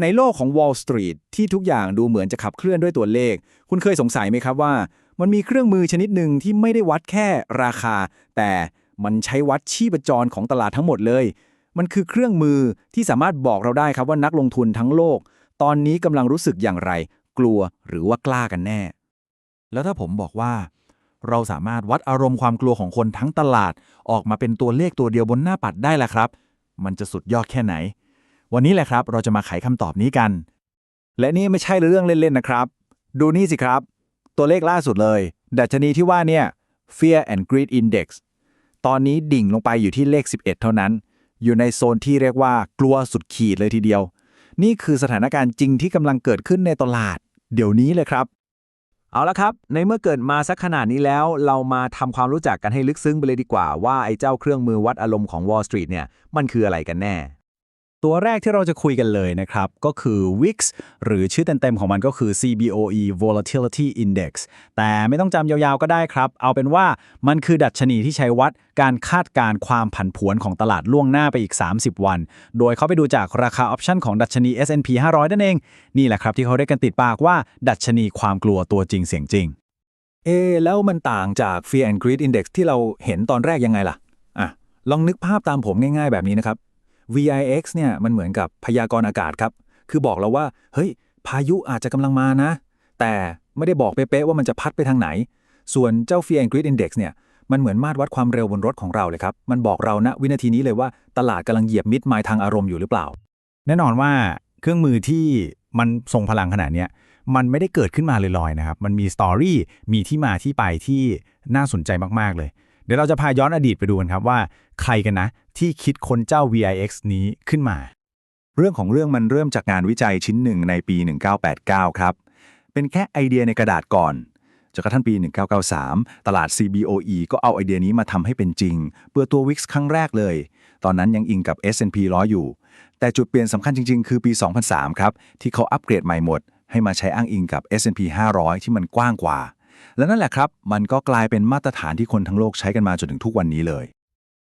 ในโลกของ Wall Street ที่ทุกอย่างดูเหมือนจะขับเคลื่อนด้วยตัวเลข คุณเคยสงสัยไหมครับว่า มันมีเครื่องมือชนิดหนึ่งที่ไม่ได้วัดแค่ราคา แต่มันใช้วัดชีพจรของตลาดทั้งหมดเลย มันคือเครื่องมือที่สามารถบอกเราได้ครับว่านักลงทุนทั้งโลก ตอนนี้กำลังรู้สึกอย่างไร กลัวหรือว่ากล้ากันแน่ แล้วถ้าผมบอกว่า เราสามารถวัดอารมณ์ความกลัวของคนทั้งตลาด ออกมาเป็นตัวเลขตัวเดียวบนหน้าปัดได้ล่ะครับ มันจะสุดยอดแค่ไหน วันนี้แหละครับเราจะมาไขคำตอบนี้กัน และนี่ไม่ใช่เรื่องเล่นๆนะครับ ดูนี่สิครับ ตัวเลขล่าสุดเลย ดัชนีที่ว่าเนี่ย Fear and Greed Index ตอนนี้ดิ่งลงไปอยู่ที่เลข 11 เท่านั้น อยู่ในโซนที่เรียกว่ากลัวสุดขีดเลยทีเดียว นี่คือสถานการณ์จริงที่กำลังเกิดขึ้นในตลาด เดี๋ยวนี้เลยครับ เอาละครับ ในเมื่อเกิดมาสักขนาดนี้แล้ว เรามาทำความรู้จักกันให้ลึกซึ้งไปเลยดีกว่าว่าไอ้เจ้าเครื่องมือวัดอารมณ์ของ Wall Street เนี่ยมันคืออะไรกันแน่ ตัวแรกที่เราจะคุยกันเลยนะครับ ก็คือ WIX หรือชื่อเต็มๆของมันก็คือ CBOE Volatility Index แต่ไม่ต้องจำยาวๆก็ได้ครับ เอาเป็นว่ามันคือดัชนีที่ใช้วัดการคาดการความผันผวนของตลาดล่วงหน้าไปอีก 30 วัน โดยเขาไปดูจากราคาออปชันของดัชนี S&P 500 นั่นเอง นี่แหละครับที่เขาเรียกกันติดปากว่า ดัชนีความกลัวตัวจริงเสียงจริง เอ แล้วมันต่างจาก Fear and Greed Index ที่เราเห็นตอนแรกยังไงล่ะอะลองนึกภาพตามผมง่ายๆแบบนี้นะครับ VIX เนี่ยมันเหมือนกับพยากรณ์อากาศครับ คือบอกเราว่า เฮ้ย พายุอาจจะกำลังมานะ แต่ไม่ได้บอกเป๊ะๆว่ามันจะพัดไปทางไหน ส่วนเจ้า Fear and Greed Index เนี่ยมันเหมือนมาตรวัดความเร็วบนรถของเราเลยครับ มันบอกเราณวินาทีนี้เลยว่าตลาดกำลังเหยียบมิดไมล์ทางอารมณ์อยู่หรือเปล่า แน่นอนว่าเครื่องมือที่มันทรงพลังขนาดนี้มันไม่ได้เกิดขึ้นมาลอยๆนะครับ มันมีสตอรี่ มีที่มาที่ไปที่น่าสนใจมากๆเลย เดี๋ยวเราจะพาย้อนอดีตไปดูกันครับว่า ใครกันนะ ที่คิดค้นเจ้า VIX นี้ขึ้นมา เรื่องของเรื่องมันเริ่มจากงานวิจัยชิ้นหนึ่งในปี 1989 ครับ เป็นแค่ไอเดียในกระดาษก่อนจนกระทั่งปี 1993 ตลาด CBOE ก็เอาไอเดียนี้มาทำให้เป็นจริง เปิดตัว Wix ครั้งแรกเลย ตอนนั้นยังอิงกับ S&P ร้อยอยู่ แต่จุดเปลี่ยนสำคัญจริง ๆ คือปี 2003 ครับ ที่เขาอัปเกรดใหม่หมด ให้มาใช้อ้างอิงกับ S&P 500 ที่มันกว้างกว่า และนั่นแหละครับ มันก็กลายเป็นมาตรฐานที่คนทั้งโลกใช้กันมาจนถึงทุกวันนี้เลย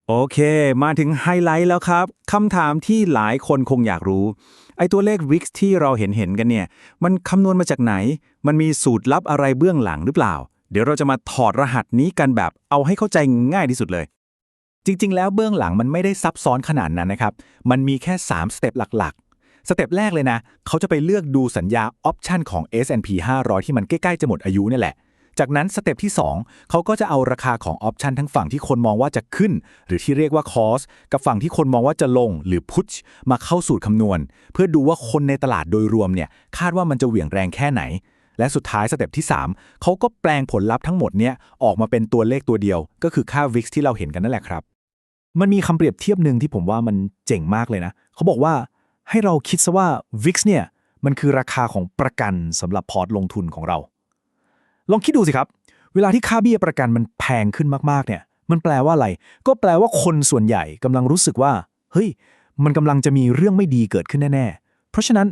โอเค มาถึงไฮไลท์แล้วครับคำถามที่หลายคนคงอยากรู้ ไอ้ตัวเลข VIX ที่เราเห็นเห็นๆกันเนี่ย มันคำนวณมาจากไหน มันมีสูตรลับอะไรเบื้องหลังหรือเปล่า เดี๋ยวเราจะมาถอดรหัสนี้กันแบบเอาให้เข้าใจง่ายที่สุดเลย จริง ๆ แล้วเบื้องหลังมันไม่ได้ซับซ้อนขนาดนั้นนะครับ มันมีแค่ 3 สเต็ปหลักๆสเต็ปแรกเลยนะ เขาจะไปเลือกดูสัญญาออปชันของ S&P 500 ที่มันใกล้ ๆ จะหมดอายุนี่แหละ จากนั้นสเต็ปที่ 2 เขาก็จะเอาราคาของออปชันทั้งฝั่งที่คนมองว่าจะขึ้น หรือที่เรียกว่าคอสกับฝั่งที่คนมองว่าจะลงหรือพุชมาเข้าสูตรคำนวณ เพื่อดูว่าคนในตลาดโดยรวมเนี่ยคาดว่ามันจะเหวี่ยงแรงแค่ไหน และสุดท้ายสเต็ปที่ 3 เขาก็แปลงผลลัพธ์ทั้งหมดเนี่ยออกมาเป็นตัวเลขตัวเดียว ก็คือค่า VIX ที่เราเห็นกันนั่นแหละครับ มันมีคำเปรียบเทียบหนึ่งที่ผมว่ามันเจ๋งมากเลยนะเขาบอกว่าให้เราคิดซะว่า VIX เนี่ยมันคือราคาของประกันสำหรับพอร์ตลงทุนของเรา ลองคิดดูสิครับ เวลาที่ค่าเบี้ยประกันมันแพงขึ้นมากๆเนี่ย มันแปลว่าอะไร ก็แปลว่าคนส่วนใหญ่กำลังรู้สึกว่า เฮ้ย มันกำลังจะมีเรื่องไม่ดีเกิดขึ้นแน่ๆ เพราะฉะนั้น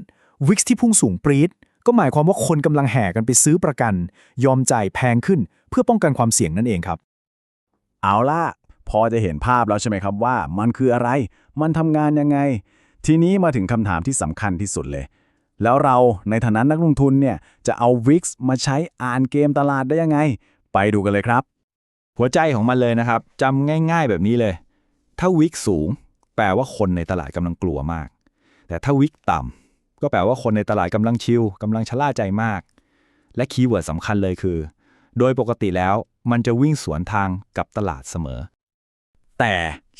VIX ที่พุ่งสูงปรี๊ดก็หมายความว่าคนกำลังแห่กันไปซื้อประกัน ยอมจ่ายแพงขึ้น เพื่อป้องกันความเสี่ยงนั่นเองครับ เอาล่ะ พอจะเห็นภาพแล้วใช่ไหมครับว่า มันคืออะไร มันทำงานยังไง ทีนี้มาถึงคำถามที่สำคัญที่สุดเลย แล้วเราในฐานะนักลงทุนเนี่ยจะเอา VIX มาใช้อ่านเกมตลาดได้ยังไง ไปดูกันเลยครับ หัวใจของมันเลยนะครับจำง่ายๆแบบนี้เลย ถ้าวิกสูง แปลว่าคนในตลาดกำลังกลัวมาก แต่ถ้าวิกต่ำก็แปลว่าคนในตลาดกำลังชิลกำลังชะล่าใจมาก และคีย์เวิร์ดสำคัญเลยคือ โดยปกติแล้วมันจะวิ่งสวนทางกับตลาดเสมอ แต่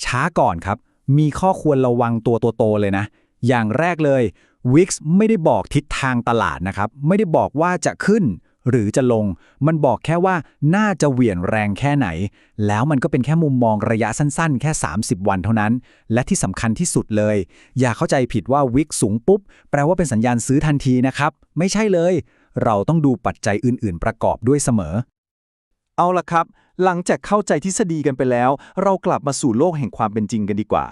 ช้าก่อนครับ มีข้อควรระวังตัวโตๆเลยนะ อย่างแรกเลย Wix ไม่ได้บอกทิศทางตลาดนะครับ ไม่ได้บอกว่าจะขึ้น หรือจะลง มันบอกแค่ว่าน่าจะเหวี่ยงแรงแค่ไหน แล้วมันก็เป็นแค่มุมมองระยะสั้นๆ แค่ 30 วันเท่านั้น และที่สำคัญที่สุดเลย อย่าเข้าใจผิดว่า Wix สูงปุ๊บ แปลว่าเป็นสัญญาณซื้อทันทีนะครับ ไม่ใช่เลย เราต้องดูปัจจัยอื่น ๆ ประกอบด้วยเสมอ เอาละครับ หลังจากเข้าใจทฤษฎีกันไปแล้ว เรากลับมาสู่โลกแห่งความเป็นจริงกันดีกว่า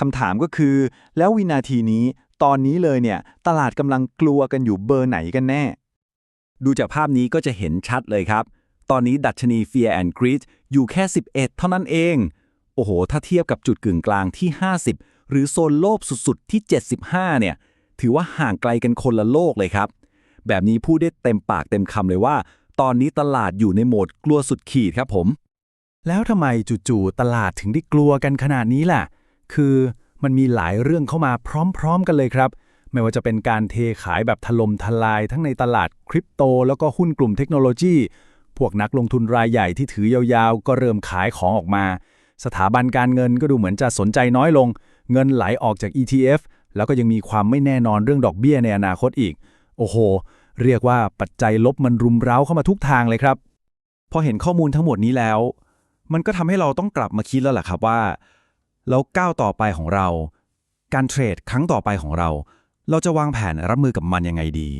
คำถามก็คือ แล้ววินาทีนี้ ตอนนี้เลยเนี่ย ตลาดกำลังกลัวกันอยู่เบอร์ไหนกันแน่ ดูจากภาพนี้ก็จะเห็นชัดเลยครับ ตอนนี้ดัชนี Fear and Greed อยู่แค่ 11 เท่านั้นเอง โอ้โห ถ้าเทียบกับจุดกึ่งกลางที่ 50 หรือโซนโลภสุดๆที่ 75 เนี่ย ถือว่าห่างไกลกันคนละโลกเลยครับ แบบนี้พูดได้เต็มปากเต็มคำเลยว่า ตอนนี้ตลาดอยู่ในโหมดกลัวสุดขีดครับผม แล้วทำไมจู่ๆตลาดถึงได้กลัวกันขนาดนี้ล่ะ คือ มันมีหลายเรื่องเข้ามาพร้อมๆกันเลยครับ ไม่ว่าจะเป็นการเทขายแบบถล่มทลายทั้งในตลาดคริปโต แล้วก็หุ้นกลุ่มเทคโนโลยี พวกนักลงทุนรายใหญ่ที่ถือยาวๆ ก็เริ่มขายของออกมา สถาบันการเงินก็ดูเหมือนจะสนใจน้อยลง เงินไหลออกจาก ETF แล้วก็ยังมีความไม่แน่นอนเรื่องดอกเบี้ยในอนาคตอีก โอ้โห เรียกว่าปัจจัยลบมันรุมเร้าเข้ามาทุกทางเลยครับ พอเห็นข้อมูลทั้งหมดนี้แล้ว มันก็ทำให้เราต้องกลับมาคิดแล้วล่ะครับว่า แล้วก้าวต่อไปของเรา การเทรดครั้งต่อไปของเรา เราจะวางแผนรับมือกับมันยังไงดี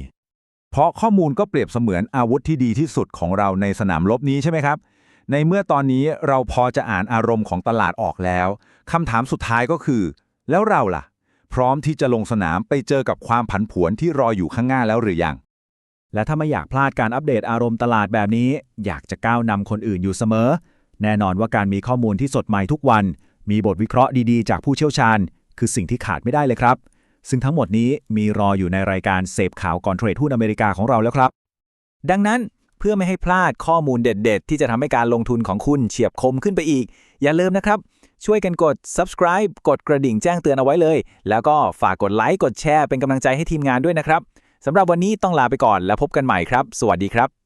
เพราะข้อมูลก็เปรียบเสมือนอาวุธที่ดีที่สุดของเราในสนามรบนี้ใช่ไหมครับ ในเมื่อตอนนี้เราพอจะอ่านอารมณ์ของตลาดออกแล้วคำถามสุดท้ายก็คือ แล้วเราล่ะ พร้อมที่จะลงสนามไปเจอกับความผันผวนที่รออยู่ข้างหน้าแล้วหรือยังและถ้าไม่อยากพลาดการอัปเดตอารมณ์ตลาดแบบนี้ อยากจะก้าวนำคนอื่นอยู่เสมอ แน่นอนว่าการมีข้อมูลที่สดใหม่ทุกวัน มีบทวิเคราะห์ดีๆ จากผู้เชี่ยวชาญ คือสิ่งที่ขาดไม่ได้เลยครับ ซึ่งทั้งหมดนี้มีรออยู่ในรายการเสพข่าวก่อนเทรดหุ้นอเมริกาของเราแล้วครับ ดังนั้นเพื่อไม่ให้พลาดข้อมูลเด็ด ๆ ที่จะทำให้การลงทุนของคุณเฉียบคมขึ้นไปอีก อย่าลืมนะครับ ช่วยกันกด subscribe กดกระดิ่งแจ้งเตือนเอาไว้เลย แล้วก็ฝากกดไลค์กดแชร์เป็นกำลังใจให้ทีมงานด้วยนะครับสำหรับวันนี้ต้องลาไปก่อนแล้วพบกันใหม่ครับ สวัสดีครับ